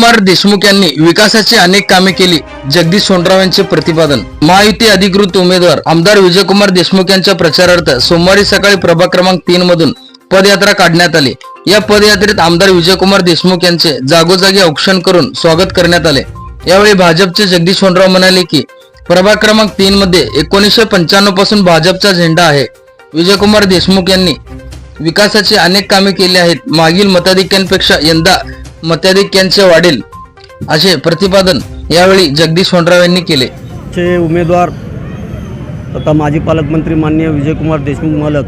कुमार देशमुख यांनी विकासाची अनेक कामे केली. जगदीश सोनराव यांचे प्रतिपादन. महायुती अधिकृत उमेदवार आमदार विजयकुमार देशमुख यांच्या प्रचारार्थ सोमवारी सकाळी प्रभाग क्रमांक तीन मधून पदयात्रा काढण्यात आली. या पदयात्रेत आमदार विजयकुमार देशमुख यांचे जागोजागी औक्षण करून स्वागत करण्यात आले. यावेळी भाजपचे जगदीश सोनराव म्हणाले की प्रभाग क्रमांक तीन मध्ये एकोणीसशे पंच्याण्णवपासून भाजपचा झेंडा आहे. विजयकुमार देशमुख यांनी विकासाची अनेक कामे केली आहेत. मागील मताधिक्यांपेक्षा यंदा मताधिक्यांचे वाढेल असे प्रतिपादन यावेळी जगदीश सोनराव यांनी केले. चे उमेदवार तथा माजी पालकमंत्री माननीय विजयकुमार देशमुख मालक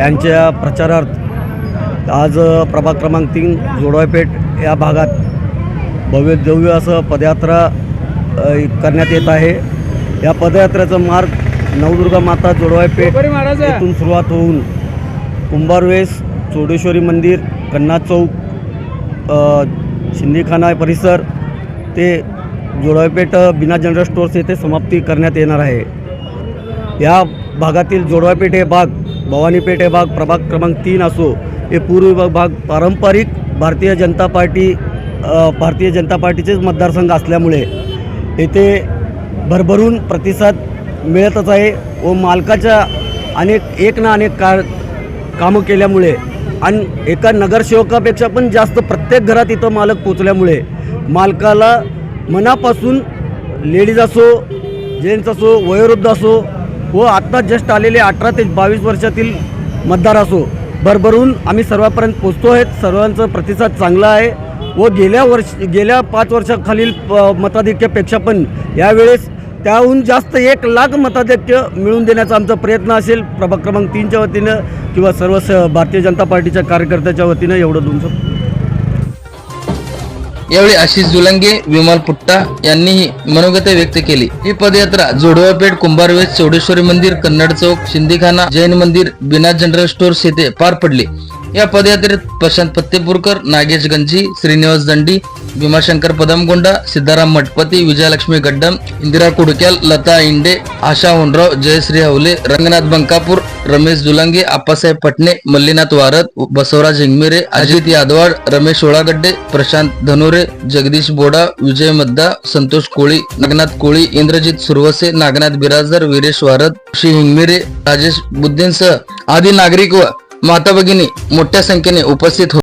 यांच्या प्रचारार्थ आज प्रभाग क्रमांक तीन जोडवायपेठ या भागात भव्य दिव्य असं पदयात्रा करण्यात येत आहे. या पदयात्रेचा मार्ग नवदुर्गा माता जोडवायपेठ येथून सुरुवात होऊन कुंभारवेस चोडेश्वरी मंदिर कन्ना चौक शिंदेखाना परिसर ते जोडवापेठ बिना जनरल स्टोअर्स येथे समाप्ती करण्यात येणार आहे. या भागातील जोडवापेठ हे भाग भवानीपेठ हे भाग प्रभाग क्रमांक तीन असो हे पूर्व भाग पारंपरिक भारतीय जनता पार्टी भारतीय जनता पार्टीचेच मतदारसंघ असल्यामुळे येथे भरभरून प्रतिसाद मिळतच आहे व मालकाच्या अनेक एक ना अनेक का कामं केल्यामुळे आणि एका नगरसेवकापेक्षा पण जास्त प्रत्येक घरात इथं मालक पोचल्यामुळे मालकाला मनापासून लेडीज असो जेंट्स असो वयोवृद्ध असो व आत्ता जस्ट आलेले अठरा ते बावीस वर्षातील मतदार असो भरभरून आम्ही सर्वांपर्यंत पोचतो आहेत सर्वांचा प्रतिसाद चांगला आहे. व गेल्या वर्ष गेल्या पाच वर्षाखालील प- मताधिक्यापेक्षा पण यावेळेस त्याहून जास्त एक लाख मताधिक्य मिळवून देण्याचा आमचा प्रयत्न असेल. प्रभाग क्रमांक तीनच्या वतीनं किंवा सर्व भारतीय जनता पार्टीच्या कार्यकर्त्याच्या वतीनं एवढं दोन यावेळी आशिष जुलंगे विमल पुट्टा यांनीही मनोगते व्यक्त केली. ही पदयात्रा जोडवापेठ कुंभारवेस चौडेश्वरी मंदिर कन्नड चौक शिंदेखाना जैन मंदिर बिना जनरल स्टोअर्स येथे पार पडली. या पदयात्रेत प्रशांत पत्तेपूरकर नागेश गंजी श्रीनिवास दंडी भीमाशंकर पदमगोंडा सिद्धाराम मठपती विजयलक्ष्मी गड्डम इंदिरा कुडक्याल लता इंडे आशा होनराव जयश्री हवले रंगनाथ बंकापूर रमेश दुलंगे आप्पासाहेब पटणे मल्लीनाथ वारद बसवराज हिंगमिरे अजित यादवाड रमेश ओळागड्डे प्रशांत धनुरे जगदीश बोडा विजय मद्दा संतोष कोळी नागनाथ कोळी इंद्रजित सुरवसे नागनाथ बिराजदार वीरेश वारद श्री हिंगमिरे राजेश बुद्धेंसह आदी नागरिक व माता भगिनी मोठ्या संख्येने उपस्थित